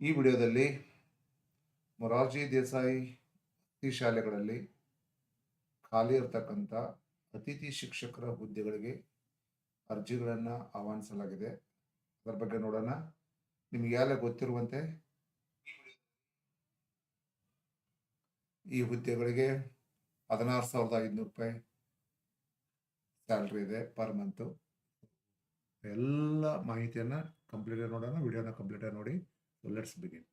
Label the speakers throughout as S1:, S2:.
S1: ಈ ವಿಡಿಯೋದಲ್ಲಿ ಮೊರಾರ್ಜಿ ದೇಸಾಯಿ ಅತಿಥಿ ಶಾಲೆಗಳಲ್ಲಿ ಖಾಲಿ ಇರತಕ್ಕಂಥ ಅತಿಥಿ ಶಿಕ್ಷಕರ ಹುದ್ದೆಗಳಿಗೆ ಅರ್ಜಿಗಳನ್ನು ಆಹ್ವಾನಿಸಲಾಗಿದೆ. ಅದರ ಬಗ್ಗೆ ನೋಡೋಣ. ನಿಮಗೆ ಯಾರೇ ಗೊತ್ತಿರುವಂತೆ ಈ ಹುದ್ದೆಗಳಿಗೆ ಹದಿನಾರು ಸಾವಿರದ ಐದುನೂರು ರೂಪಾಯಿ ಸ್ಯಾಲ್ರಿ ಇದೆ ಪರ್ ಮಂತು. ಎಲ್ಲ ಮಾಹಿತಿಯನ್ನು ಕಂಪ್ಲೀಟ್ ನೋಡೋಣ. ವಿಡಿಯೋನ ಕಂಪ್ಲೀಟ್ ನೋಡಿ. So let's begin.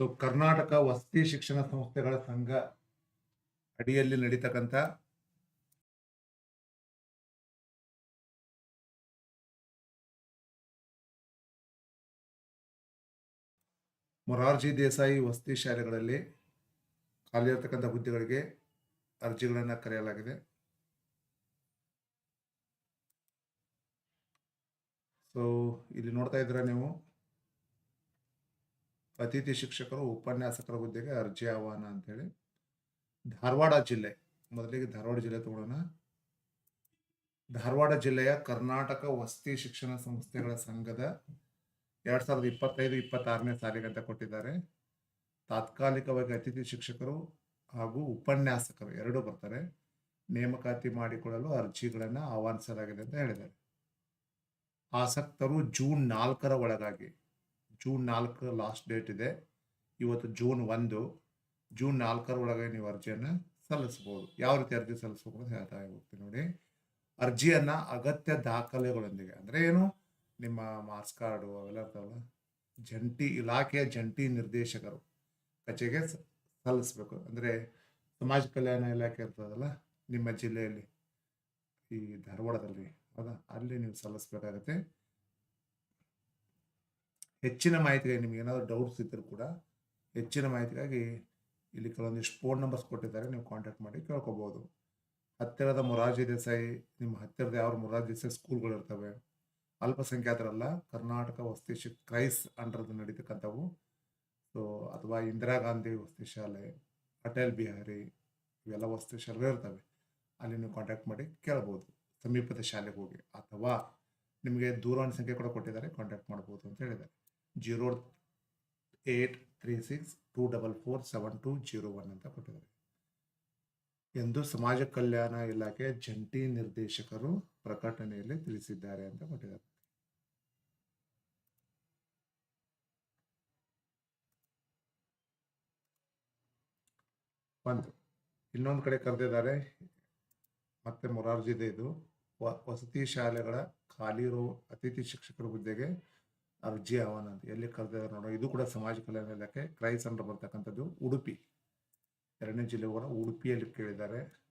S1: So Karnataka ವಸತಿ ಶಿಕ್ಷಣ ಸಂಸ್ಥೆಗಳ ಸಂಘ ಅಡಿಯಲ್ಲಿ ನಡೀತಕ್ಕಂಥ ಮೊರಾರ್ಜಿ ದೇಸಾಯಿ ವಸತಿ ಶಾಲೆಗಳಲ್ಲಿ ಖಾಲಿ ಇರತಕ್ಕಂಥ ಹುದ್ದೆಗಳಿಗೆ ಅರ್ಜಿಗಳನ್ನು ಕರೆಯಲಾಗಿದೆ. ಸೊ ಇಲ್ಲಿ ನೋಡ್ತಾ ಇದ್ದೀರಾ ನೀವು? ಅತಿಥಿ ಶಿಕ್ಷಕರು, ಉಪನ್ಯಾಸಕರ ಹುದ್ದೆಗೆ ಅರ್ಜಿ ಆಹ್ವಾನ ಅಂತೇಳಿ ಧಾರವಾಡ ಜಿಲ್ಲೆ, ಮೊದಲಿಗೆ ಧಾರವಾಡ ಜಿಲ್ಲೆ ತಗೊಳ್ಳೋಣ ಧಾರವಾಡ ಜಿಲ್ಲೆಯ ಕರ್ನಾಟಕ ವಸತಿ ಶಿಕ್ಷಣ ಸಂಸ್ಥೆಗಳ ಸಂಘದ ಎರಡ್ ಸಾವಿರದ ಇಪ್ಪತ್ತೈದು, ಇಪ್ಪತ್ತಾರನೇ ಸಾಲಿಗೆ ಅಂತ ಕೊಟ್ಟಿದ್ದಾರೆ. ತಾತ್ಕಾಲಿಕವಾಗಿ ಅತಿಥಿ ಶಿಕ್ಷಕರು ಹಾಗೂ ಉಪನ್ಯಾಸಕರು ಎರಡೂ ಬರ್ತಾರೆ. ನೇಮಕಾತಿ ಮಾಡಿಕೊಳ್ಳಲು ಅರ್ಜಿಗಳನ್ನು ಆಹ್ವಾನಿಸಲಾಗಿದೆ ಅಂತ ಹೇಳಿದ್ದಾರೆ. ಆಸಕ್ತರು ಜೂನ್ ನಾಲ್ಕರ ಒಳಗಾಗಿ, ಜೂನ್ ನಾಲ್ಕರ ಲಾಸ್ಟ್ ಡೇಟ್ ಇದೆ. ಇವತ್ತು ಜೂನ್ ಒಂದು, ಜೂನ್ ನಾಲ್ಕರ ಒಳಗೆ ನೀವು ಅರ್ಜಿಯನ್ನು ಸಲ್ಲಿಸ್ಬೋದು ಯಾವ ರೀತಿ ಅರ್ಜಿ ಸಲ್ಲಿಸ್ಬೇಕು ಅಂತ ಹೇಳ್ತಾ ಹೋಗ್ತೀನಿ ನೋಡಿ. ಅರ್ಜಿಯನ್ನು ಅಗತ್ಯ ದಾಖಲೆಗಳೊಂದಿಗೆ, ಅಂದ್ರೆ ಏನು? ನಿಮ್ಮ ಮಾರ್ಕ್ಸ್ ಕಾರ್ಡು ಅವೆಲ್ಲ ಇರ್ತಾವಲ್ಲ, ಜಂಟಿ ಇಲಾಖೆಯ ಜಂಟಿ ನಿರ್ದೇಶಕರು ಕಚೇರಿಗೆ ಸಲ್ಲಿಸ್ಬೇಕು. ಅಂದರೆ ಸಮಾಜ ಕಲ್ಯಾಣ ಇಲಾಖೆ ಇರ್ತದಲ್ಲ ನಿಮ್ಮ ಜಿಲ್ಲೆಯಲ್ಲಿ, ಈ ಧಾರವಾಡದಲ್ಲಿ, ಹೌದಾ? ಅಲ್ಲಿ ನೀವು ಸಲ್ಲಿಸ್ಬೇಕಾಗತ್ತೆ. ಹೆಚ್ಚಿನ ಮಾಹಿತಿಗಾಗಿ ನಿಮ್ಗೆ ಏನಾದರೂ ಡೌಟ್ಸ್ ಇದ್ದರೂ ಕೂಡ ಹೆಚ್ಚಿನ ಮಾಹಿತಿಗಾಗಿ ಇಲ್ಲಿ ಕೆಲವೊಂದಿಷ್ಟು ಫೋನ್ ನಂಬರ್ಸ್ ಕೊಟ್ಟಿದ್ದಾರೆ, ನೀವು ಕಾಂಟ್ಯಾಕ್ಟ್ ಮಾಡಿ ಕೇಳ್ಕೊಬೋದು. ಹತ್ತಿರದ ಮೊರಾರ್ಜಿ ದೇಸಾಯಿ, ನಿಮ್ಮ ಹತ್ತಿರದ ಯಾವ ಮೊರಾರ್ಜಿ ದೇಸಾಯಿ ಸ್ಕೂಲ್ಗಳು ಇರ್ತವೆ. ಅಲ್ಪಸಂಖ್ಯಾತರಲ್ಲ, ಕರ್ನಾಟಕ ವಸ್ತಿ ಕ್ರೈಸ್ ಅಂಡರ್ದು ನಡೀತಕ್ಕಂಥವು. ಸೊ, ಅಥವಾ ಇಂದಿರಾ ಗಾಂಧಿ ವಸತಿ ಶಾಲೆ, ಅಟಲ್ ಬಿಹಾರಿ ಇವೆಲ್ಲ ವಸತಿ ಶಾಲೆಗಳು ಇರ್ತವೆ. ಅಲ್ಲಿ ನೀವು ಕಾಂಟ್ಯಾಕ್ಟ್ ಮಾಡಿ ಕೇಳ್ಬೋದು. ಸಮೀಪದ ಶಾಲೆಗೆ ಹೋಗಿ. ಅಥವಾ ನಿಮಗೆ ದೂರವಾಣಿ ಸಂಖ್ಯೆ ಕೂಡ ಕೊಟ್ಟಿದ್ದಾರೆ ಕಾಂಟ್ಯಾಕ್ಟ್ ಮಾಡ್ಬೋದು ಅಂತ ಹೇಳಿದ್ದಾರೆ. Zero eight three six two double four seven two zero one ಅಂತ ಕೊಟ್ಟಿದ್ದಾರೆ. ಎಂದು ಸಮಾಜ ಕಲ್ಯಾಣ ಇಲಾಖೆ ಜಂಟಿ ನಿರ್ದೇಶಕರು ಪ್ರಕಟಣೆಯಲ್ಲಿ ತಿಳಿಸಿದ್ದಾರೆ ಅಂತ ಕೊಟ್ಟಿದ್ದಾರೆ. ಒಂದು ಇನ್ನೊಂದು ಕಡೆ ಕರೆದಿದ್ದಾರೆ. ಮತ್ತೆ ಮೊರಾರ್ಜಿದೆ ಇದು ವ- ವಸತಿ ಶಾಲೆಗಳ ಖಾಲಿ ಇರೋ ಅತಿಥಿ ಶಿಕ್ಷಕರ ಹುದ್ದೆಗೆ ಅರ್ಜಿ ಆಹ್ವಾನ ಅಂತ. ಎಲ್ಲಿ ಕರೆದಿದ್ದಾರೆ ನೋಡೋ. ಇದು ಕೂಡ ಸಮಾಜ ಕಲ್ಯಾಣ ಇಲಾಖೆ ಕ್ರೈಸ್ ಅಂಡರ್ ಬರ್ತಕ್ಕಂಥದ್ದು ಉಡುಪಿ. ಎರಡನೇ ಜಿಲ್ಲೆ ಕೂಡ ಉಡುಪಿಯಲ್ಲಿ ಕೇಳಿದ್ದಾರೆ.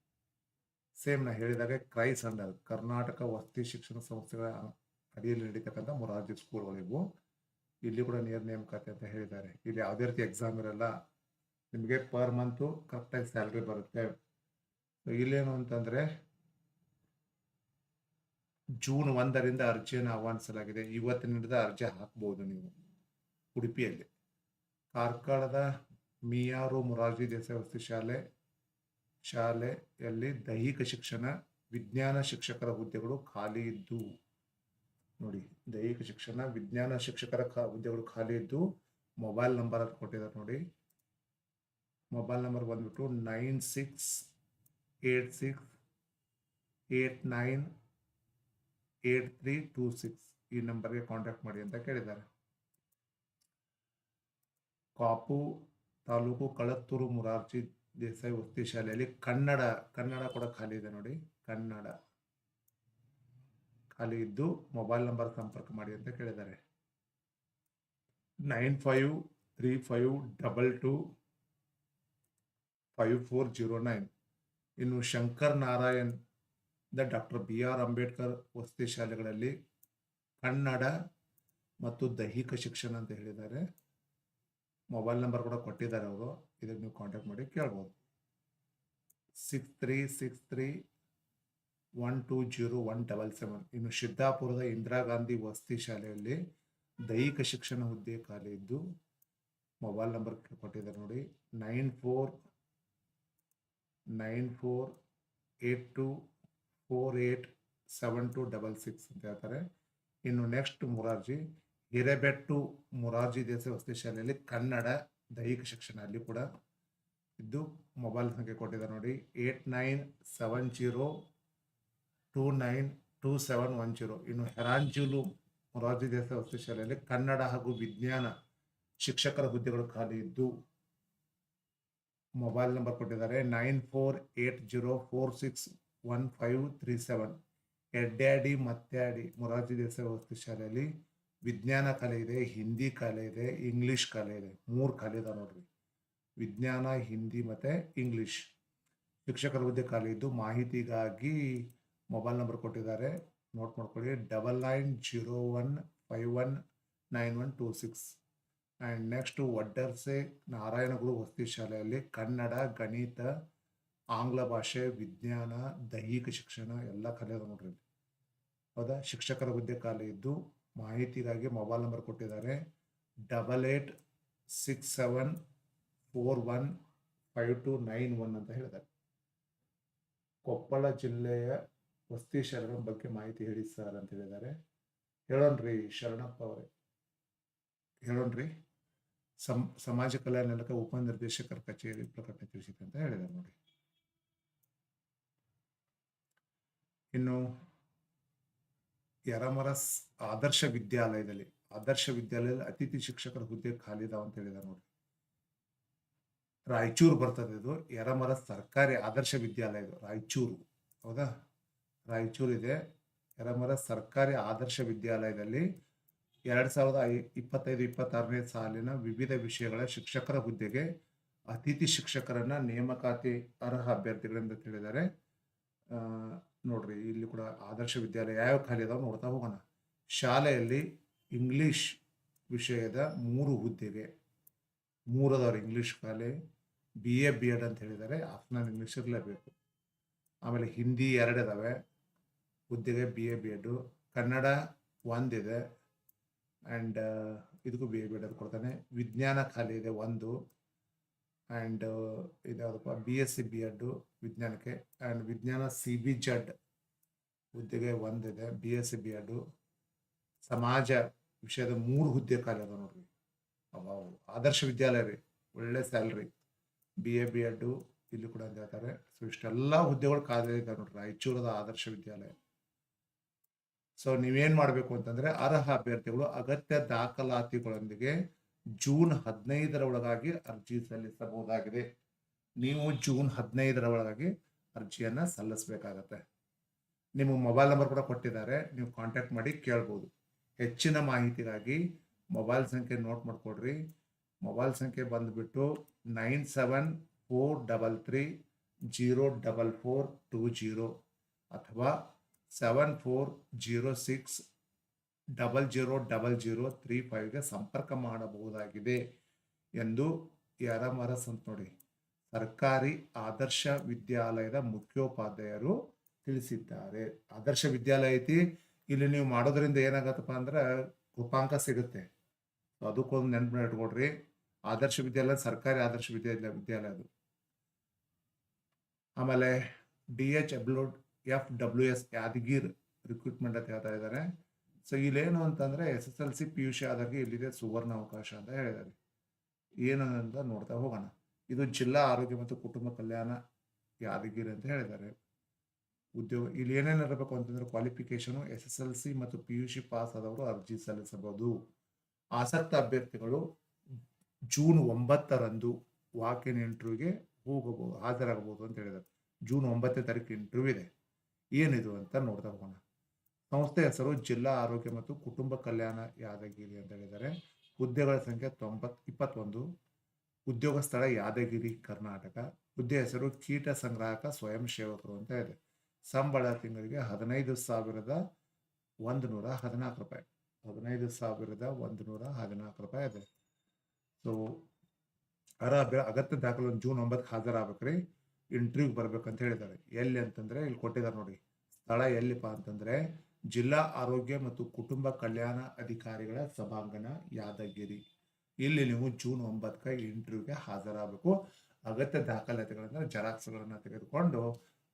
S1: ಸೇಮ್ ನಾ ಹೇಳಿದಾಗ ಕ್ರೈಸ್ ಅಂಡರ್ ಕರ್ನಾಟಕ ವಸತಿ ಶಿಕ್ಷಣ ಸಂಸ್ಥೆಗಳ ಅಡಿಯಲ್ಲಿ ನಡೀತಕ್ಕಂಥ ಮೊರಾರ್ಜಿ ಸ್ಕೂಲ್ಗಳಿವು ಇಲ್ಲಿ ಕೂಡ ನೇರ ನೇಮಕಾತಿ ಅಂತ ಹೇಳಿದ್ದಾರೆ. ಇಲ್ಲಿ ಯಾವುದೇ ರೀತಿ ಎಕ್ಸಾಮ್ ಇರಲ್ಲ. ನಿಮಗೆ ಪರ್ ಮಂತು ಕರೆಕ್ಟಾಗಿ ಸ್ಯಾಲ್ರಿ ಬರುತ್ತೆ. ಸೊ ಇಲ್ಲೇನು ಅಂತಂದರೆ ಜೂನ್ ಒಂದರಿಂದ ಅರ್ಜಿಯನ್ನು ಆಹ್ವಾನಿಸಲಾಗಿದೆ. ಇವತ್ತಿನಿಂದ ಅರ್ಜಿ ಹಾಕ್ಬೋದು ನೀವು ಉಡುಪಿಯಲ್ಲಿ. ಕಾರ್ಕಳದ ಮಿಯಾರು ಮೊರಾರ್ಜಿ ದೇಸಾಯಿ ವಸತಿ ಶಾಲೆ, ಶಾಲೆಯಲ್ಲಿ ದೈಹಿಕ ಶಿಕ್ಷಣ, ವಿಜ್ಞಾನ ಶಿಕ್ಷಕರ ಹುದ್ದೆಗಳು ಖಾಲಿ ಇದ್ದು, ನೋಡಿ, ದೈಹಿಕ ಶಿಕ್ಷಣ, ವಿಜ್ಞಾನ ಶಿಕ್ಷಕರ ಹುದ್ದೆಗಳು ಖಾಲಿ ಇದ್ದು, ಮೊಬೈಲ್ ನಂಬರ್ ಕೊಟ್ಟಿದ್ದಾರೆ ನೋಡಿ. ಮೊಬೈಲ್ ನಂಬರ್ ಬಂದ್ಬಿಟ್ಟು nine six eight six eight nine eight three two six ಈ ನಂಬರ್ಗೆ ಕಾಂಟ್ಯಾಕ್ಟ್ ಮಾಡಿ ಅಂತ ಕೇಳಿದ್ದಾರೆ. ಕಾಪು ತಾಲೂಕು ಕಳತ್ತೂರು ಮುರಾರ್ಜಿ ದೇಸಾಯಿ ವಸತಿ ಶಾಲೆಯಲ್ಲಿ ಕನ್ನಡ ಕನ್ನಡ ಕೂಡ ಖಾಲಿ ಇದೆ ನೋಡಿ. ಕನ್ನಡ ಖಾಲಿ ಇದ್ದು ಮೊಬೈಲ್ ನಂಬರ್ ಸಂಪರ್ಕ ಮಾಡಿ ಅಂತ ಕೇಳಿದ್ದಾರೆ. Nine five three five double two five four zero nine ಇನ್ನು Shankar Narayan the doctor B R Ambedkar ವಸತಿ ಶಾಲೆಗಳಲ್ಲಿ ಕನ್ನಡ ಮತ್ತು ದೈಹಿಕ ಶಿಕ್ಷಣ ಅಂತ ಹೇಳಿದ್ದಾರೆ. ಮೊಬೈಲ್ ನಂಬರ್ ಕೂಡ ಕೊಟ್ಟಿದ್ದಾರೆ ಅವರು. ಇದಕ್ಕೆ ನೀವು ಕಾಂಟ್ಯಾಕ್ಟ್ ಮಾಡಿ ಕೇಳ್ಬೋದು. Six three six three one two zero one double seven ಇನ್ನು ಸಿದ್ದಾಪುರದ ಇಂದಿರಾ ಗಾಂಧಿ ವಸತಿ ಶಾಲೆಯಲ್ಲಿ ದೈಹಿಕ ಶಿಕ್ಷಣ ಹುದ್ದೆ ಖಾಲಿ ಇದ್ದು ಮೊಬೈಲ್ ನಂಬರ್ ಕೊಟ್ಟಿದ್ದಾರೆ ನೋಡಿ. Nine four nine four eight two four eight seven two double six ಅಂತ ಹೇಳ್ತಾರೆ. ಇನ್ನು ನೆಕ್ಸ್ಟ್ ಮುರಾರ್ಜಿ, ಹಿರೇಬೆಟ್ಟು ಮುರಾರ್ಜಿ ದೇಸಾಯಿ ವಸತಿ ಶಾಲೆಯಲ್ಲಿ ಕನ್ನಡ ದೈಹಿಕ ಶಿಕ್ಷಣ ಅಲ್ಲಿ ಕೂಡ ಇದ್ದು ಮೊಬೈಲ್ ಸಂಖ್ಯೆ ಕೊಟ್ಟಿದ್ದಾರೆ ನೋಡಿ. Eight nine seven zero two nine two seven one zero ಇನ್ನು ಹೆರಾಂಜುಲು ಮೊರಾರ್ಜಿ ದೇಸಾಯಿ ವಸತಿ ಶಾಲೆಯಲ್ಲಿ ಕನ್ನಡ ಹಾಗೂ ವಿಜ್ಞಾನ ಶಿಕ್ಷಕರ ಹುದ್ದೆಗಳು ಖಾಲಿ ಇದ್ದು ಮೊಬೈಲ್ ನಂಬರ್ ಕೊಟ್ಟಿದ್ದಾರೆ nine four eight zero four six one five three seven Yedadi Mattadi Morarji Desai ವಸತಿ ಶಾಲೆಯಲ್ಲಿ ವಿಜ್ಞಾನ ಕಲೆ ಇದೆ, ಹಿಂದಿ ಕಲೆ ಇದೆ ಇಂಗ್ಲಿಷ್ ಕಲೆ ಇದೆ, ಮೂರು ಕಲೆ ಇದಾವೆ ನೋಡ್ರಿ. ವಿಜ್ಞಾನ, ಹಿಂದಿ ಮತ್ತು ಇಂಗ್ಲಿಷ್ ಶಿಕ್ಷಕರ ಹುದ್ದೆ ಖಾಲಿ ಇದ್ದು ಮಾಹಿತಿಗಾಗಿ ಮೊಬೈಲ್ ನಂಬರ್ ಕೊಟ್ಟಿದ್ದಾರೆ. ನೋಟ್ ಮಾಡ್ಕೊಳ್ಳಿ double nine zero one five one nine one two six and next Oddarse Narayanaguru ವಸತಿ ಶಾಲೆಯಲ್ಲಿ ಕನ್ನಡ, ಗಣಿತ, ಆಂಗ್ಲ ಭಾಷೆ, ವಿಜ್ಞಾನ, ದೈಹಿಕ ಶಿಕ್ಷಣ ಎಲ್ಲ ಕಲೆ ಅದ ನೋಡ್ರಿ ಹೌದಾ? ಶಿಕ್ಷಕರ ಹುದ್ದೆ ಖಾಲಿ ಇದ್ದು ಮಾಹಿತಿಗಾಗಿ ಮೊಬೈಲ್ ನಂಬರ್ ಕೊಟ್ಟಿದ್ದಾರೆ. Double eight six seven four one five two nine one ಅಂತ ಹೇಳಿದ್ದಾರೆ. ಕೊಪ್ಪಳ ಜಿಲ್ಲೆಯ ವಸತಿ ಶರಣರ ಬಗ್ಗೆ ಮಾಹಿತಿ ಹೇಳಿ ಸರ್ ಅಂತ ಹೇಳಿದ್ದಾರೆ. ಹೇಳೋಣ್ರಿ ಶರಣಪ್ಪ ಅವರೇ. ಹೇಳೋಣ್ರಿ. ಸಮ್, ಸಮಾಜ ಕಲ್ಯಾಣ ಇಲಾಖೆ ಉಪನಿರ್ದೇಶಕರ ಕಚೇರಿ ಪ್ರಕಟಣೆ ತಿಳಿಸಿದೆ ಅಂತ ಹೇಳಿದ್ದಾರೆ ನೋಡಿ. ಇನ್ನು ಯರಮರಸ್ ಆದರ್ಶ ವಿದ್ಯಾಲಯದಲ್ಲಿ ಆದರ್ಶ ವಿದ್ಯಾಲಯದಲ್ಲಿ ಅತಿಥಿ ಶಿಕ್ಷಕರ ಹುದ್ದೆ ಖಾಲಿ ಇದಾವ ಅಂತ ಹೇಳಿದ ನೋಡಿ. ರಾಯಚೂರು ಬರ್ತದೆ ಇದು ಯರಮರ ಸರ್ಕಾರಿ ಆದರ್ಶ ವಿದ್ಯಾಲಯ ಇದು, ರಾಯಚೂರು. ಹೌದಾ? ರಾಯಚೂರು ಇದೆ. ಯರಮರ ಸರ್ಕಾರಿ ಆದರ್ಶ ವಿದ್ಯಾಲಯದಲ್ಲಿ ಎರಡು ಸಾವಿರದ ಇಪ್ಪತ್ತೈದು, ಇಪ್ಪತ್ತಾರನೇ ಸಾಲಿನ ವಿವಿಧ ವಿಷಯಗಳ ಶಿಕ್ಷಕರ ಹುದ್ದೆಗೆ ಅತಿಥಿ ಶಿಕ್ಷಕರನ್ನ ನೇಮಕಾತಿ ಅರ್ಹ ಅಭ್ಯರ್ಥಿಗಳಿಂದ ತಿಳಿದರೆ ನೋಡ್ರಿ, ಇಲ್ಲಿ ಕೂಡ ಆದರ್ಶ ವಿದ್ಯಾಲಯ ಯಾವ ಖಾಲಿ ಅದಾವ ನೋಡ್ತಾ ಹೋಗೋಣ. ಶಾಲೆಯಲ್ಲಿ ಇಂಗ್ಲಿಷ್ ವಿಷಯದ ಮೂರು ಹುದ್ದೆಗೆ, ಮೂರು ಅದಾವ್ರಿ ಇಂಗ್ಲಿಷ್ ಖಾಲಿ ಬಿ ಎ ಬಿ ಎಡ್ ಅಂತ ಹೇಳಿದರೆ ಆಪ್ಷನಲ್ ಇಂಗ್ಲಿಷ್ ಇರಲೇಬೇಕು. ಆಮೇಲೆ ಹಿಂದಿ ಎರಡು ಇದಾವೆ. ಹುದ್ದೆಗೆ B A B Ed Kannada ಒಂದಿದೆ. ಆ್ಯಂಡ್ ಇದಕ್ಕೂ ಬಿ ಎ ಬಿ ಎಡ್ ಕೊಡ್ತಾನೆ. ವಿಜ್ಞಾನ ಖಾಲಿ ಇದೆ ಒಂದು. And ಇದ್ಯಾವುದಪ್ಪ? B S C B Ed ವಿಜ್ಞಾನಕ್ಕೆ. ಆ್ಯಂಡ್ ವಿಜ್ಞಾನ ಸಿ ಬಿ ಜಡ್ ಹುದ್ದೆಗೆ ಒಂದಿದೆ. B S C B Ed ಸಮಾಜ ವಿಷಯದ ಮೂರು ಹುದ್ದೆ ಖಾಲಿ ಅದ ನೋಡ್ರಿ. ಆದರ್ಶ ವಿದ್ಯಾಲಯ ರೀ. ಒಳ್ಳೆ salary B A B Ed ಇಲ್ಲಿ ಕೂಡ ಅಂತ ಹೇಳ್ತಾರೆ. ಸೊ ಇಷ್ಟೆಲ್ಲ ಹುದ್ದೆಗಳು ಖಾಲಿ ಇದೆ ನೋಡ್ರಿ. ರಾಯಚೂರದ ಆದರ್ಶ ವಿದ್ಯಾಲಯ. ಸೊ ನೀವೇನ್ ಮಾಡಬೇಕು ಅಂತಂದ್ರೆ ಅರ್ಹ ಅಭ್ಯರ್ಥಿಗಳು ಅಗತ್ಯ ದಾಖಲಾತಿಗಳೊಂದಿಗೆ ಜೂನ್ ಹದಿನೈದರ ಒಳಗಾಗಿ ಅರ್ಜಿ ಸಲ್ಲಿಸಬಹುದಾಗಿದೆ. ನೀವು ಜೂನ್ ಹದಿನೈದರ ಒಳಗಾಗಿ ಅರ್ಜಿಯನ್ನ ಸಲ್ಲಿಸಬೇಕಾಗತ್ತೆ. ನಿಮ್ಮ ಮೊಬೈಲ್ ನಂಬರ್ ಕೂಡ ಕೊಟ್ಟಿದ್ದಾರೆ. ನೀವು ಕಾಂಟ್ಯಾಕ್ಟ್ ಮಾಡಿ ಕೇಳ್ಬೋದು. ಹೆಚ್ಚಿನ ಮಾಹಿತಿಗಾಗಿ ಮೊಬೈಲ್ ಸಂಖ್ಯೆ ನೋಟ್ ಮಾಡ್ಕೊಡ್ರಿ. ಮೊಬೈಲ್ ಸಂಖ್ಯೆ ಬಂದುಬಿಟ್ಟು nine seven four double three zero double four two zero ಅಥವಾ seven four zero six double zero double zero three ಫೈವ್ಗೆ ಸಂಪರ್ಕ ಮಾಡಬಹುದಾಗಿದೆ ಎಂದು ಯರಮರಸ್ ಅಂತ ನೋಡಿ. ಸರ್ಕಾರಿ ಆದರ್ಶ ವಿದ್ಯಾಲಯದ ಮುಖ್ಯೋಪಾಧ್ಯಾಯರು ತಿಳಿಸಿದ್ದಾರೆ. ಆದರ್ಶ ವಿದ್ಯಾಲಯ ಐತಿ, ಇಲ್ಲಿ ನೀವು ಮಾಡೋದ್ರಿಂದ ಏನಾಗತ್ತಪ್ಪ ಅಂದ್ರೆ ಕೃಪಾಂಕ ಸಿಗುತ್ತೆ. ಅದಕ್ಕೊಂದು ನೆನಪು ಇಟ್ಕೊಡ್ರಿ ಆದರ್ಶ ವಿದ್ಯಾಲಯ ಸರ್ಕಾರಿ ಆದರ್ಶ ವಿದ್ಯಾಲಯ ವಿದ್ಯಾಲಯ ಅದು. ಆಮೇಲೆ D H upload F W S Yadgir recruitment ಅಂತ ಹೇಳ್ತಾ ಇದ್ದಾರೆ ಸೊ ಇಲ್ಲೇನು ಅಂತಂದ್ರೆ S S L C P U C ಆದಾಗೆ ಇಲ್ಲಿದೆ ಸುವರ್ಣ ಅವಕಾಶ ಅಂತ ಹೇಳಿದ್ದಾರೆ. ಏನು ಅಂತ ನೋಡ್ತಾ ಹೋಗೋಣ. ಇದು ಜಿಲ್ಲಾ ಆರೋಗ್ಯ ಮತ್ತು ಕುಟುಂಬ ಕಲ್ಯಾಣ ಯಾದಗಿರಿ ಅಂತ ಹೇಳಿದ್ದಾರೆ. ಉದ್ಯೋಗ, ಇಲ್ಲಿ ಏನೇನು ಇರಬೇಕು ಅಂತಂದ್ರೆ qualification S S L C ಮತ್ತು ಪಿ ಯು ಸಿ ಪಾಸ್ ಆದವರು ಅರ್ಜಿ ಸಲ್ಲಿಸಬಹುದು. ಆಸಕ್ತ ಅಭ್ಯರ್ಥಿಗಳು ಜೂನ್ ಒಂಬತ್ತರಂದು ವಾಕ್ ಇನ್ ಇಂಟರ್ವ್ಯೂಗೆ ಹೋಗಬಹುದು, ಹಾಜರಾಗಬಹುದು ಅಂತ ಹೇಳಿದ್ದಾರೆ. ಜೂನ್ ಒಂಬತ್ತನೇ ತಾರೀಕು ಇಂಟರ್ವ್ಯೂ ಇದೆ. ಏನಿದು ಅಂತ ನೋಡ್ತಾ ಹೋಗೋಣ. ಸಂಸ್ಥೆ ಹೆಸರು ಜಿಲ್ಲಾ ಆರೋಗ್ಯ ಮತ್ತು ಕುಟುಂಬ ಕಲ್ಯಾಣ ಯಾದಗಿರಿ ಅಂತ ಹೇಳಿದ್ದಾರೆ. ಹುದ್ದೆಗಳ ಸಂಖ್ಯೆ ತೊಂಬತ್, ಇಪ್ಪತ್ತೊಂದು. ಉದ್ಯೋಗ ಸ್ಥಳ ಯಾದಗಿರಿ, ಕರ್ನಾಟಕ. ಹುದ್ದೆ ಹೆಸರು ಕೀಟ ಸಂಗ್ರಾಹಕ ಸ್ವಯಂ ಸೇವಕರು ಅಂತ ಇದೆ. ಸಂಬಳ ತಿಂಗಳಿಗೆ ಹದಿನೈದು ಸಾವಿರದ ಒಂದು ನೂರ ಹದಿನಾಲ್ಕು ರೂಪಾಯಿ. ಹದಿನೈದು ಸಾವಿರದ ಒಂದು ನೂರ ಹದಿನಾಲ್ಕು ರೂಪಾಯಿ ಇದೆ. ಸೊ ಅರ ಅಗತ್ಯ ದಾಖಲೆ ಜೂನ್ ಒಂಬತ್ತು ಹಾಜರಾಗ್ಬೇಕ್ರಿ. ಇಂಟರ್ವ್ಯೂಗೆ ಅಂತ ಹೇಳಿದ್ದಾರೆ. ಎಲ್ಲಿ ಅಂತಂದ್ರೆ ಇಲ್ಲಿ ಕೊಟ್ಟಿದ್ದಾರೆ ನೋಡಿ. ಸ್ಥಳ ಎಲ್ಲಿಪ್ಪ ಅಂತಂದ್ರೆ ಜಿಲ್ಲಾ ಆರೋಗ್ಯ ಮತ್ತು ಕುಟುಂಬ ಕಲ್ಯಾಣ ಅಧಿಕಾರಿಗಳ ಸಭಾಂಗಣ, ಯಾದಗಿರಿ. ಇಲ್ಲಿ ನೀವು ಜೂನ್ ಒಂಬತ್ತಕ್ಕೆ ಇಂಟರ್ವ್ಯೂಗೆ ಹಾಜರಾಗಬೇಕು. ಅಗತ್ಯ ದಾಖಲಾತಿಗಳಂದ್ರೆ ಜೆರಾಕ್ಸ್ಗಳನ್ನು ತೆಗೆದುಕೊಂಡು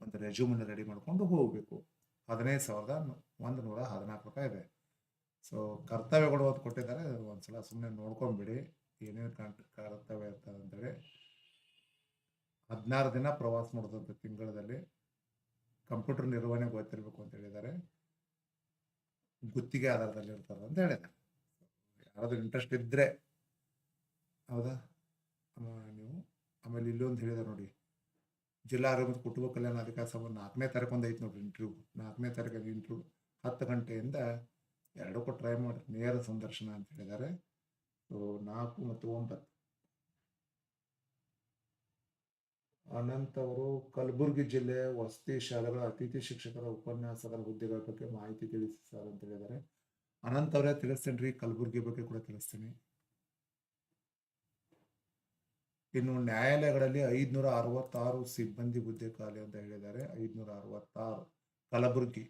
S1: ಒಂದು ರೆಜ್ಯೂಮನ್ನು ರೆಡಿ ಮಾಡಿಕೊಂಡು ಹೋಗಬೇಕು. ಹದಿನೈದು ಸಾವಿರದ ಒಂದು ನೂರ ಹದಿನಾಲ್ಕು ರೂಪಾಯಿ ಇದೆ. ಸೊ ಕರ್ತವ್ಯಗಳು ಅಂತ ಕೊಟ್ಟಿದ್ದಾರೆ. ಒಂದ್ಸಲ ಸುಮ್ಮನೆ ನೋಡ್ಕೊಂಬಿಡಿ. ಏನೇನು ಕರ್ತವ್ಯ ಇರ್ತದೆ ಅಂತೇಳಿ ಹದಿನಾರು ದಿನ ಪ್ರವಾಸ ಮಾಡಿದಂಥ ತಿಂಗಳಲ್ಲಿ ಕಂಪ್ಯೂಟರ್ ನಿರ್ವಹಣೆ ಗೊತ್ತಿರಬೇಕು ಅಂತ ಹೇಳಿದ್ದಾರೆ. ಗುತ್ತಿಗೆ ಆಧಾರದಲ್ಲಿ ಇರ್ತದೆ ಅಂತ ಹೇಳಿದ್ದಾರೆ. ಯಾರಾದ್ರೂ ಇಂಟ್ರೆಸ್ಟ್ ಇದ್ದರೆ ಹೌದಾ? ನೀವು ಆಮೇಲೆ ಇಲ್ಲೊಂದು ಹೇಳಿದಾರೆ ನೋಡಿ. ಜಿಲ್ಲಾ ಆರೋಗ್ಯ ಕುಟುಂಬ ಕಲ್ಯಾಣ ಅಧಿಕಾರಿ ಸಭೆ ನಾಲ್ಕನೇ ತಾರೀಕು ಒಂದು ಐತೆ ನೋಡಿ ಇಂಟರ್ವ್ಯೂ ನಾಲ್ಕನೇ ತಾರೀಕು ಇಂಟರ್ವ್ಯೂ ಹತ್ತು ಗಂಟೆಯಿಂದ ಎರಡಕ್ಕೂ ಟ್ರೈ ಮಾಡಿ ನೇರ ಸಂದರ್ಶನ ಅಂತ ಹೇಳಿದ್ದಾರೆ. ಸೊ ನಾಲ್ಕು ಮತ್ತು ಒಂಬತ್ತು. ಅನಂತ್ ಅವರು ಕಲಬುರಗಿ ಜಿಲ್ಲೆ ವಸತಿ ಶಾಲೆಗಳ ಅತಿಥಿ ಶಿಕ್ಷಕರ ಉಪನ್ಯಾಸಕರ ಹುದ್ದೆಗಳ ಬಗ್ಗೆ ಮಾಹಿತಿ ತಿಳಿಸಿ ಸರ್ ಅಂತ ಹೇಳಿದ್ದಾರೆ. ಅನಂತ್ ಅವರೇ ತಿಳಿಸ್ತೇನೆ ರೀ, ಕಲಬುರಗಿ ಬಗ್ಗೆ ಕೂಡ ತಿಳಿಸ್ತೀನಿ. ಇನ್ನು ನ್ಯಾಯಾಲಯಗಳಲ್ಲಿ ಐದುನೂರ ಅರವತ್ತಾರು ಸಿಬ್ಬಂದಿ ಹುದ್ದೆ ಖಾಲಿ ಅಂತ ಹೇಳಿದ್ದಾರೆ. ಐದ್ನೂರ ಅರವತ್ತಾರು. ಕಲಬುರಗಿ.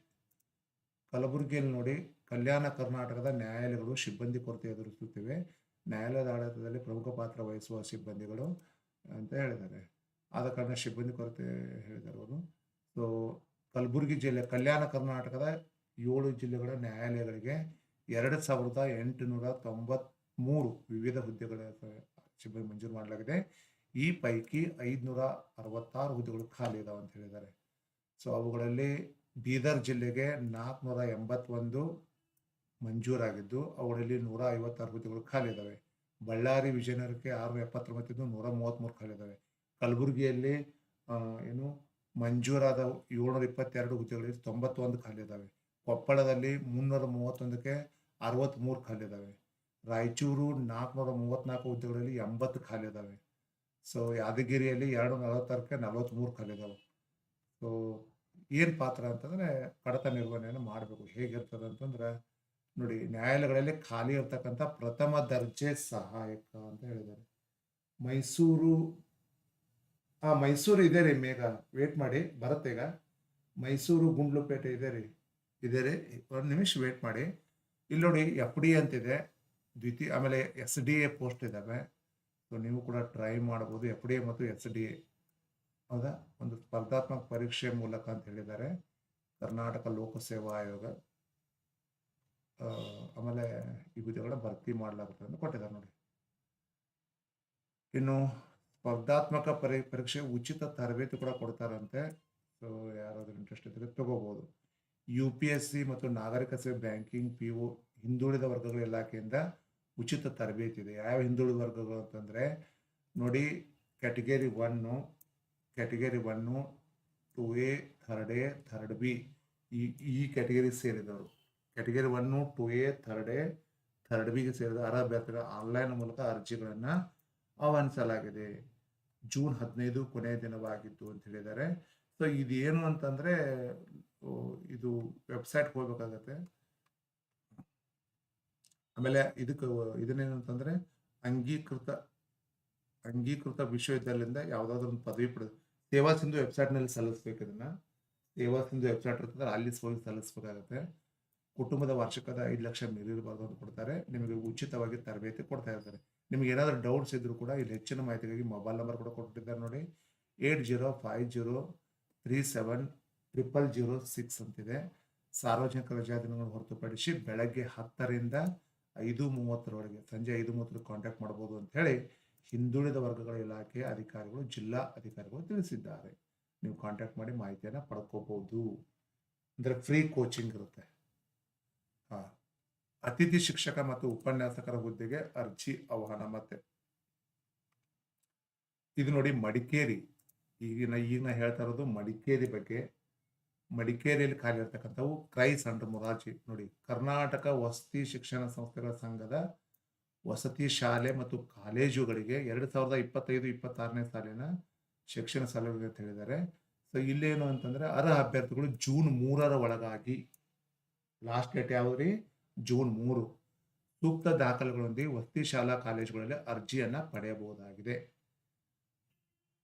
S1: ಕಲಬುರಗಿಯಲ್ಲಿ ನೋಡಿ, ಕಲ್ಯಾಣ ಕರ್ನಾಟಕದ ನ್ಯಾಯಾಲಯಗಳು ಸಿಬ್ಬಂದಿ ಕೊರತೆ ಎದುರಿಸುತ್ತಿವೆ. ನ್ಯಾಯಾಲಯದ ಆಡಳಿತದಲ್ಲಿ ಪ್ರಮುಖ ಪಾತ್ರ ವಹಿಸುವ ಸಿಬ್ಬಂದಿಗಳು ಅಂತ ಹೇಳಿದ್ದಾರೆ. ಆದ ಕಾರಣ ಸಿಬ್ಬಂದಿ ಕೊರತೆ ಹೇಳಿದ್ದಾರೆ ಅವರು. ಸೊ ಕಲಬುರಗಿ ಜಿಲ್ಲೆ, ಕಲ್ಯಾಣ ಕರ್ನಾಟಕದ ಏಳು ಜಿಲ್ಲೆಗಳ ನ್ಯಾಯಾಲಯಗಳಿಗೆ ಎರಡು ಸಾವಿರದ ಎಂಟುನೂರ ತೊಂಬತ್ಮೂರು ವಿವಿಧ ಹುದ್ದೆಗಳ ಸಿಬ್ಬಂದಿ ಮಂಜೂರು ಮಾಡಲಾಗಿದೆ. ಈ ಪೈಕಿ ಐದುನೂರ ಅರವತ್ತಾರು ಹುದ್ದೆಗಳು ಖಾಲಿ ಇದಾವೆ ಅಂತ ಹೇಳಿದ್ದಾರೆ. ಸೊ ಅವುಗಳಲ್ಲಿ ಬೀದರ್ ಜಿಲ್ಲೆಗೆ ನಾಲ್ಕುನೂರ ಎಂಬತ್ತೊಂದು ಮಂಜೂರಾಗಿದ್ದು, ಅವುಗಳಲ್ಲಿ ನೂರ ಐವತ್ತಾರು ಹುದ್ದೆಗಳು ಖಾಲಿ ಇದಾವೆ. ಬಳ್ಳಾರಿ, ವಿಜಯನಗರಕ್ಕೆ ಆರುನೂರ ಎಪ್ಪತ್ತೊಂಬತ್ತಿದ್ದು ನೂರ ಮೂವತ್ತ್ಮೂರು ಖಾಲಿ ಇದ್ದಾವೆ ಕಲಬುರಗಿಯಲ್ಲಿ ಏನು, ಮಂಜೂರಾದ ಏಳ್ನೂರ ಇಪ್ಪತ್ತೆರಡು ಹುದ್ದೆಗಳಿಗೆ ತೊಂಬತ್ತೊಂದು ಖಾಲಿ ಇದ್ದಾವೆ ಕೊಪ್ಪಳದಲ್ಲಿ ಮುನ್ನೂರ ಮೂವತ್ತೊಂದಕ್ಕೆ ಅರವತ್ತ್ಮೂರು ಖಾಲಿ ಇದ್ದಾವೆ ರಾಯಚೂರು ನಾಲ್ಕುನೂರ ಮೂವತ್ನಾಲ್ಕು ಹುದ್ದೆಗಳಲ್ಲಿ ಎಂಬತ್ತು ಖಾಲಿ ಇದ್ದಾವೆ ಸೊ ಯಾದಗಿರಿಯಲ್ಲಿ ಎರಡು ನಲವತ್ತಾರಕ್ಕೆ ನಲವತ್ತ್ಮೂರು ಖಾಲಿ ಇದಾವೆ ಸೊ ಏನು ಪಾತ್ರ ಅಂತಂದರೆ ಕಡತ ನಿರ್ವಹಣೆಯನ್ನು ಮಾಡಬೇಕು. ಹೇಗಿರ್ತದೆ ಅಂತಂದ್ರೆ, ನೋಡಿ, ನ್ಯಾಯಾಲಯಗಳಲ್ಲಿ ಖಾಲಿ ಇರ್ತಕ್ಕಂಥ ಪ್ರಥಮ ದರ್ಜೆ ಸಹಾಯಕ ಅಂತ ಹೇಳಿದ್ದಾರೆ. ಮೈಸೂರು ಆ ಮೈಸೂರು ಇದೆ ರೀ ಮೇಘ. ವೇಟ್ ಮಾಡಿ, ಬರುತ್ತೆ ಈಗ. ಮೈಸೂರು ಗುಂಡ್ಲುಪೇಟೆ ಇದೆ ರೀ. ಇದೆ ರೀ. ಒಂದು ನಿಮಿಷ ವೇಟ್ ಮಾಡಿ. ಇಲ್ಲಿ ನೋಡಿ ಎಫ್ ಡಿ ಅಂತಿದೆ. ದ್ವಿತೀಯ, ಆಮೇಲೆ ಎಸ್ ಡಿ ಎ ಪೋಸ್ಟ್ ಇದ್ದಾವೆ ಸೊ ನೀವು ಕೂಡ ಟ್ರೈ ಮಾಡ್ಬೋದು ಎಫ್ ಡಿ ಎ ಮತ್ತು ಎಸ್ ಡಿ ಎ ಹೌದಾ? ಒಂದು ಸ್ಪರ್ಧಾತ್ಮಕ ಪರೀಕ್ಷೆ ಮೂಲಕ ಅಂತ ಹೇಳಿದ್ದಾರೆ. ಕರ್ನಾಟಕ ಲೋಕಸೇವಾ ಆಯೋಗ. ಆಮೇಲೆ ಈ ಹುದ್ದೆಗಳ ಭರ್ತಿ ಮಾಡಲಾಗುತ್ತೆ ಅಂತ ಕೊಟ್ಟಿದ್ದಾರೆ ನೋಡಿ. ಇನ್ನು ಸ್ಪರ್ಧಾತ್ಮಕ ಪರಿ, ಪರೀಕ್ಷೆ ಉಚಿತ ತರಬೇತಿ ಕೂಡ ಕೊಡ್ತಾರಂತೆ. ಸೊ ಯಾರಾದರೂ ಇಂಟ್ರೆಸ್ಟ್ ಇದ್ದರೆ ತಗೋಬೋದು. ಯು ಪಿ ಎಸ್ ಸಿ ಮತ್ತು ನಾಗರಿಕ ಸೇವೆ ಬ್ಯಾಂಕಿಂಗ್ ಪಿ ಒ ಹಿಂದುಳಿದ ವರ್ಗಗಳ ಇಲಾಖೆಯಿಂದ ಉಚಿತ ತರಬೇತಿ ಇದೆ. ಯಾವ ಹಿಂದುಳಿದ ವರ್ಗಗಳು ಅಂತಂದರೆ, ನೋಡಿ category one category one two A third A third B ಈ ಈ ಕ್ಯಾಟಗರಿ ಸೇರಿದವರು. Category one two A third A third ಬಿಗೆ ಸೇರಿದ ಅರ್ಹ ಅಭ್ಯರ್ಥಿಗಳ ಆನ್ಲೈನ್ ಮೂಲಕ ಅರ್ಜಿಗಳನ್ನು ಆಹ್ವಾನಿಸಲಾಗಿದೆ ಜೂನ್ ಹದಿನೈದು ಕೊನೆಯ ದಿನವಾಗಿತ್ತು ಅಂತ ಹೇಳಿದ್ದಾರೆ. ಸೊ ಇದೇನು ಅಂತಂದ್ರೆ ಇದು ವೆಬ್ಸೈಟ್ಗೆ ಹೋಗ್ಬೇಕಾಗತ್ತೆ. ಆಮೇಲೆ ಇದಕ್ಕೆ, ಇದನ್ನೇನು ಅಂತಂದರೆ, ಅಂಗೀಕೃತ ಅಂಗೀಕೃತ ವಿಶ್ವವಿದ್ಯಾಲಯದಿಂದ ಯಾವುದಾದ್ರೂ ಒಂದು ಪದವಿ ಪಡೆದ, ಸೇವಾ ಸಿಂಧು ವೆಬ್ಸೈಟ್ನಲ್ಲಿ ಸಲ್ಲಿಸ್ಬೇಕು ಇದನ್ನ. ಸೇವಾ ಸಿಂಧು ವೆಬ್ಸೈಟ್ ಇರ್ತದೆ, ಅಲ್ಲಿ ಹೋಗಿ ಸಲ್ಲಿಸ್ಬೇಕಾಗತ್ತೆ. ಕುಟುಂಬದ ವಾರ್ಷಿಕದ ಐದು ಲಕ್ಷ ಮೀರಿರಬಾರ್ದು ಅಂತ ಕೊಡ್ತಾರೆ. ನಿಮಗೆ ಉಚಿತವಾಗಿ ತರಬೇತಿ ಕೊಡ್ತಾ ಇರ್ತಾರೆ. ನಿಮಗೆ ಏನಾದರೂ ಡೌಟ್ಸ್ ಇದ್ದರೂ ಕೂಡ ಇಲ್ಲಿ ಹೆಚ್ಚಿನ ಮಾಹಿತಿಗಾಗಿ ಮೊಬೈಲ್ ನಂಬರ್ ಕೂಡ ಕೊಟ್ಟಿದ್ದಾರೆ ನೋಡಿ. Eight zero five zero three seven triple zero six ಅಂತಿದೆ. ಸಾರ್ವಜನಿಕ ರಜಾ ದಿನಗಳನ್ನು ಹೊರತುಪಡಿಸಿ ಬೆಳಗ್ಗೆ ಹತ್ತರಿಂದ ಐದು ಮೂವತ್ತರವರೆಗೆ, ಸಂಜೆ ಐದು ಮೂವತ್ತರಿಗೆ ಕಾಂಟ್ಯಾಕ್ಟ್ ಮಾಡ್ಬೋದು ಅಂತ ಹೇಳಿ ಹಿಂದುಳಿದ ವರ್ಗಗಳ ಇಲಾಖೆಯ ಅಧಿಕಾರಿಗಳು, ಜಿಲ್ಲಾ ಅಧಿಕಾರಿಗಳು ತಿಳಿಸಿದ್ದಾರೆ. ನೀವು ಕಾಂಟ್ಯಾಕ್ಟ್ ಮಾಡಿ ಮಾಹಿತಿಯನ್ನು ಪಡ್ಕೋಬಹುದು. ಅಂದರೆ ಫ್ರೀ ಕೋಚಿಂಗ್ ಇರುತ್ತೆ. ಹಾಂ. ಅತಿಥಿ ಶಿಕ್ಷಕ ಮತ್ತು ಉಪನ್ಯಾಸಕರ ಹುದ್ದೆಗೆ ಅರ್ಜಿ ಆಹ್ವಾನ ಮತ್ತೆ. ಇದು ನೋಡಿ ಮಡಿಕೇರಿ, ಈಗಿನ ಈಗ ನಾ ಹೇಳ್ತಾ ಇರೋದು ಮಡಿಕೇರಿ ಬಗ್ಗೆ. ಮಡಿಕೇರಿಯಲ್ಲಿ ಖಾಲಿ ಇರ್ತಕ್ಕಂಥವು ಕ್ರೈಸ್ ಅಂಡ್ ಮೊರಾರ್ಜಿ ನೋಡಿ. ಕರ್ನಾಟಕ ವಸತಿ ಶಿಕ್ಷಣ ಸಂಸ್ಥೆಗಳ ಸಂಘದ ವಸತಿ ಶಾಲೆ ಮತ್ತು ಕಾಲೇಜುಗಳಿಗೆ ಎರಡು ಸಾವಿರದ ಇಪ್ಪತ್ತೈದು, ಇಪ್ಪತ್ತಾರನೇ ಸಾಲಿನ ಶಿಕ್ಷಣ ಸಲಹೆ ಅಂತ ಹೇಳಿದ್ದಾರೆ. ಸೊ ಇಲ್ಲೇನು ಅಂತಂದ್ರೆ ಅರ್ಹ ಅಭ್ಯರ್ಥಿಗಳು ಜೂನ್ ಮೂರರ ಒಳಗಾಗಿ. ಲಾಸ್ಟ್ ಡೇಟ್ ಯಾವ್ದು ಜೂನ್ ಮೂರು ಸೂಕ್ತ ದಾಖಲೆಗಳೊಂದಿಗೆ ವಸತಿ ಶಾಲಾ ಕಾಲೇಜುಗಳಲ್ಲಿ ಅರ್ಜಿಯನ್ನು ಪಡೆಯಬಹುದಾಗಿದೆ.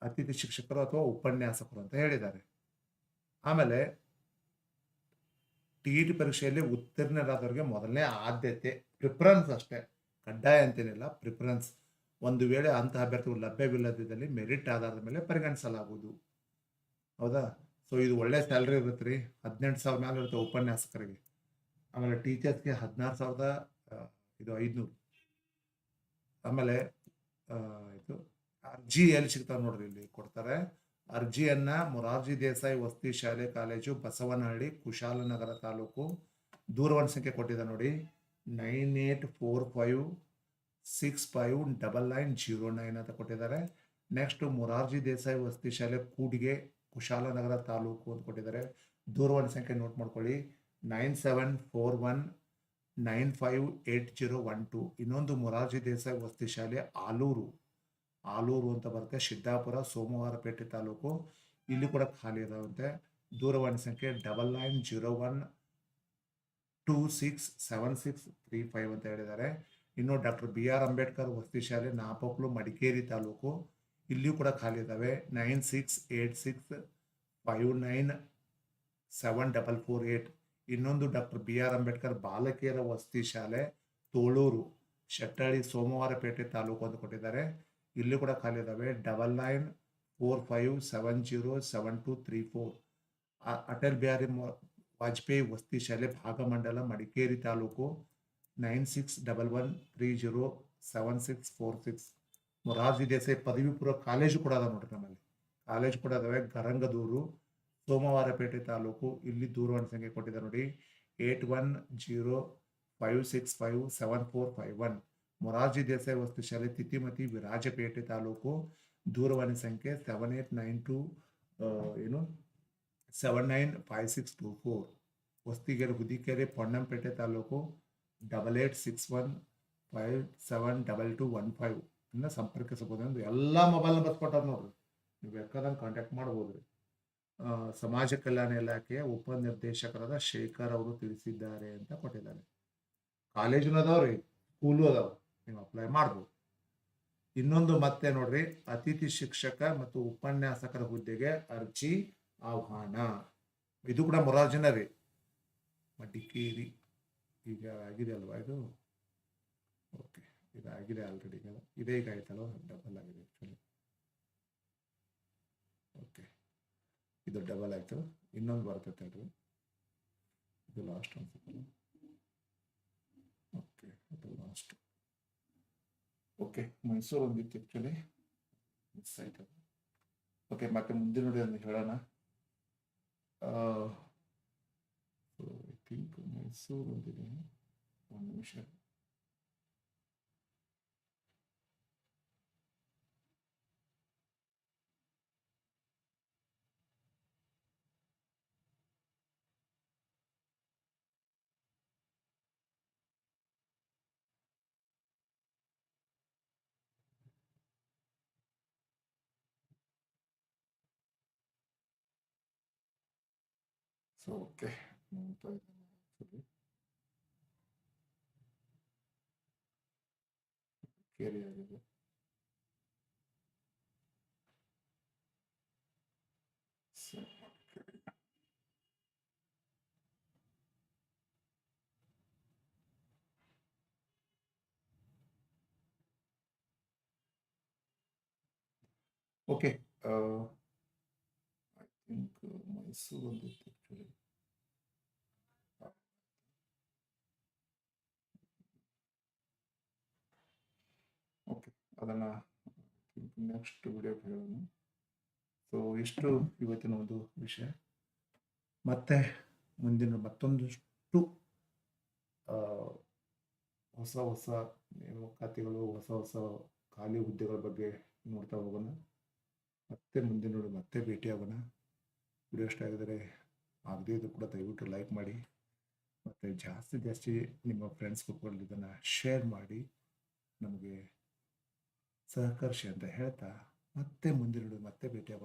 S1: ಅತಿಥಿ ಶಿಕ್ಷಕರು ಅಥವಾ ಉಪನ್ಯಾಸಕರು ಅಂತ ಹೇಳಿದ್ದಾರೆ. ಆಮೇಲೆ ಟಿ ಇ ಪರೀಕ್ಷೆಯಲ್ಲಿ ಉತ್ತೀರ್ಣರಾದವರಿಗೆ ಮೊದಲನೇ ಆದ್ಯತೆ ಪ್ರಿಫರೆನ್ಸ್ ಅಷ್ಟೇ. ಕಡ್ಡಾಯ ಅಂತೇನಿಲ್ಲ ಪ್ರಿಫರೆನ್ಸ್ ಒಂದು ವೇಳೆ ಅಂತಹ ಅಭ್ಯರ್ಥಿಗಳು ಲಭ್ಯವಿಲ್ಲದಿದ್ದಲ್ಲಿ ಮೆರಿಟ್ ಆಧಾರದ ಮೇಲೆ ಪರಿಗಣಿಸಲಾಗುವುದು. ಹೌದಾ? ಸೊ ಇದು ಒಳ್ಳೆ ಸ್ಯಾಲ್ರಿ ಇರುತ್ತೆ ರೀ ಹದಿನೆಂಟು ಸಾವಿರ ಮೇಲೆ ಇರುತ್ತೆ ಉಪನ್ಯಾಸಕರಿಗೆ. ಆಮೇಲೆ ಟೀಚರ್ಸ್ಗೆ ಹದಿನಾರು ಸಾವಿರದ ಇದು ಐದುನೂರು. ಆಮೇಲೆ ಇದು ಅರ್ಜಿ ಎಲ್ಲಿ ಸಿಗ್ತಾವೆ ನೋಡ್ರಿ ಇಲ್ಲಿ ಕೊಡ್ತಾರೆ. ಅರ್ಜಿಯನ್ನ ಮೊರಾರ್ಜಿ ದೇಸಾಯಿ ವಸತಿ ಶಾಲೆ, ಕಾಲೇಜು, ಬಸವನಹಳ್ಳಿ ಕುಶಾಲನಗರ ತಾಲೂಕು ದೂರವಾಣಿ ಸಂಖ್ಯೆ ಕೊಟ್ಟಿದೆ ನೋಡಿ. Nine eight four five six five double nine zero nine ಅಂತ ಕೊಟ್ಟಿದ್ದಾರೆ. ನೆಕ್ಸ್ಟ್ ಮೊರಾರ್ಜಿ ದೇಸಾಯಿ ವಸತಿ ಶಾಲೆ, ಕೂಡಿಗೆ ಕುಶಾಲನಗರ ತಾಲೂಕು ಅಂತ ಕೊಟ್ಟಿದ್ದಾರೆ. ದೂರವಾಣಿ ಸಂಖ್ಯೆ ನೋಟ್ ಮಾಡ್ಕೊಳ್ಳಿ. Nine seven four one nine five eight zero one two. ಇನ್ನೊಂದು ಮೊರಾರ್ಜಿ ದೇಸಾಯಿ ವಸತಿ ಶಾಲೆ ಆಲೂರು. ಆಲೂರು ಅಂತ ಬರುತ್ತೆ. ಸಿದ್ದಾಪುರ ಸೋಮವಾರಪೇಟೆ ತಾಲೂಕು. ಇಲ್ಲಿ ಕೂಡ ಖಾಲಿ ಇದಾವಂತೆ ದೂರವಾಣಿ ಸಂಖ್ಯೆ double nine zero one two six seven six three five ಅಂತ ಹೇಳಿದ್ದಾರೆ. ಇನ್ನು ಡಾಕ್ಟರ್ ಬಿ ಆರ್ ಅಂಬೇಡ್ಕರ್ ವಸತಿ ಶಾಲೆ ನಾಪಕ್ಲು ಮಡಿಕೇರಿ ತಾಲೂಕು. ಇಲ್ಲಿಯೂ ಕೂಡ ಖಾಲಿ ಇದ್ದಾವೆ. Nine six eight six five nine seven double four eight. ಇನ್ನೊಂದು ಡಾಕ್ಟರ್ ಬಿ ಆರ್ ಅಂಬೇಡ್ಕರ್ ಬಾಲಕಿಯರ ವಸತಿ ಶಾಲೆ, ತೋಳೂರು ಶೆಟ್ಟಳ್ಳಿ ಸೋಮವಾರಪೇಟೆ ತಾಲೂಕು ಅಂತ ಕೊಟ್ಟಿದ್ದಾರೆ. ಇಲ್ಲಿ ಕೂಡ ಖಾಲಿ ಇದ್ದಾವೆ double nine four five seven zero seven two three four. Atal Bihari Vajpayee ವಸತಿ ಶಾಲೆ Bhagamandala, Madikeri taluk, nine six double one three zero seven six four six. Morarji Desai ಪದವಿ ಪೂರ್ವ ಕಾಲೇಜು ಕೂಡ ಅದಾವ ನೋಡ್ರಿ ನಮ್ಮಲ್ಲಿ. ಕಾಲೇಜ್ ಕೂಡ ಅದಾವೆ. ಗರಂಗದೂರು ಸೋಮವಾರಪೇಟೆ ತಾಲೂಕು ಇಲ್ಲಿ ದೂರವಾಣಿ ಸಂಖ್ಯೆ ಕೊಟ್ಟಿದ್ದಾರೆ ನೋಡಿ. Eight one zero five six five seven four five one. Morarji Desai ವಸ್ತು ಶಾಲೆ ತಿತಿಮತಿ ವಿರಾಜಪೇಟೆ ತಾಲೂಕು. ದೂರವಾಣಿ ಸಂಖ್ಯೆ ಸೆವೆನ್ ಏಟ್ ನೈನ್ ಟು ಏನು? Seven nine five six two four Hosthigere Hudikeri Ponnampet taluk. Double eight six one five seven double two one five ಅನ್ನ ಸಂಪರ್ಕಿಸಬಹುದು ಅಂದ್ರೆ ಎಲ್ಲ ಮೊಬೈಲ್ ನಂಬರ್ ಕೊಟ್ಟಾರ ನೋಡ್ರಿ. ನೀವು ಬೇಕಾದಂಗೆ ಕಾಂಟ್ಯಾಕ್ಟ್ ಮಾಡ್ಬೋದು ರೀ ಸಮಾಜ ಕಲ್ಯಾಣ ಇಲಾಖೆಯ ಉಪನಿರ್ದೇಶಕರಾದ ಶೇಖರ್ ಅವರು ತಿಳಿಸಿದ್ದಾರೆ ಅಂತ ಕೊಟ್ಟಿದ್ದಾರೆ. ಕಾಲೇಜುನು ಅದಾವ್ರಿ ಸ್ಕೂಲು ಅದಾವ ನೀವು ಅಪ್ಲೈ ಮಾಡ್ಬೋದು. ಇನ್ನೊಂದು ಮತ್ತೆ ನೋಡ್ರಿ, ಅತಿಥಿ ಶಿಕ್ಷಕ ಮತ್ತು ಉಪನ್ಯಾಸಕರ ಹುದ್ದೆಗೆ ಅರ್ಜಿ, ಆಹ್ವಾನ. ಇದು ಕೂಡ ಮೊರಾರ್ಜಿನ ರೀ ಮಡಿಕೇರಿ. ಈಗ ಆಗಿದೆ ಅಲ್ವಾ ಇದು? ಓಕೆ ಇದಾಗಿದೆ ಆಲ್ರೆಡಿ ಇದೇ ಈಗ ಆಯ್ತಲ್ವ? ಡಬಲ್ ಆಗಿದೆ ಆ್ಯಕ್ಚುಲಿ ಓಕೆ ಇದು ಡಬಲ್ ಆಯಿತು. ಇನ್ನೊಂದು ಬರ್ತೈತೆ ಅದು. ಇದು ಲಾಸ್ಟ್ ಅನ್ಸುತ್ತಲ್ಲ ಓಕೆ ಅದು ಲಾಸ್ಟ್ ಓಕೆ ಮೈಸೂರು ಒಂದಿತ್ತು ಆ್ಯಕ್ಚುಲಿ ಮಿಸ್ ಆಯ್ತು ಓಕೆ ಮತ್ತೆ ಮುಂದಿನ ನೋಡಿ ಹೇಳೋಣ. ಸೊ ಐ ಥಿಂಕ್ ಮೈಸೂರು ಒಂದಿದೆ. ಒಂದು ನಿಮಿಷ. ಸೊ ಓಕೆ ನೋಡ್ತಾ ಇದ್ದೇನೆ actually. ಕೇರಿ ಆಗಿದೆ So, okay. Okay I think Mysuru ಒಂದಿತ್ತು ಆ್ಯಕ್ಚುಲಿ ಓಕೆ ಅದನ್ನು ನೆಕ್ಸ್ಟ್ ವಿಡಿಯೋ ಹೇಳೋಣ. ಸೊ ಇಷ್ಟು ಇವತ್ತಿನ ಒಂದು ವಿಷಯ. ಮತ್ತೆ ಮುಂದಿನ ಮತ್ತೊಂದಷ್ಟು ಹೊಸ ಹೊಸ ನೇಮಕಾತಿಗಳು, ಹೊಸ ಹೊಸ ಖಾಲಿ ಹುದ್ದೆಗಳ ಬಗ್ಗೆ ನೋಡ್ತಾ ಹೋಗೋಣ. ಮತ್ತೆ ಮುಂದಿನ ನೋಡಿ ಮತ್ತೆ ಭೇಟಿಯಾಗೋಣ ವಿಡಿಯೋ ಇಷ್ಟ ಆಗಿದರೆ ಆಗದೇ ಇದ್ದು ಕೂಡ ದಯವಿಟ್ಟು ಲೈಕ್ ಮಾಡಿ. ಮತ್ತು ಜಾಸ್ತಿ ಜಾಸ್ತಿ ನಿಮ್ಮ ಫ್ರೆಂಡ್ಸ್ ಗ್ರೂಪ್ಗಳಲ್ಲಿ ಇದನ್ನು ಶೇರ್ ಮಾಡಿ. ನಮಗೆ ಸಹಕರಿಸಿ ಅಂತ ಹೇಳ್ತಾ ಮತ್ತೆ ಮುಂದಿನ ಮತ್ತೆ ಭೇಟಿಯಾಗೋಣ.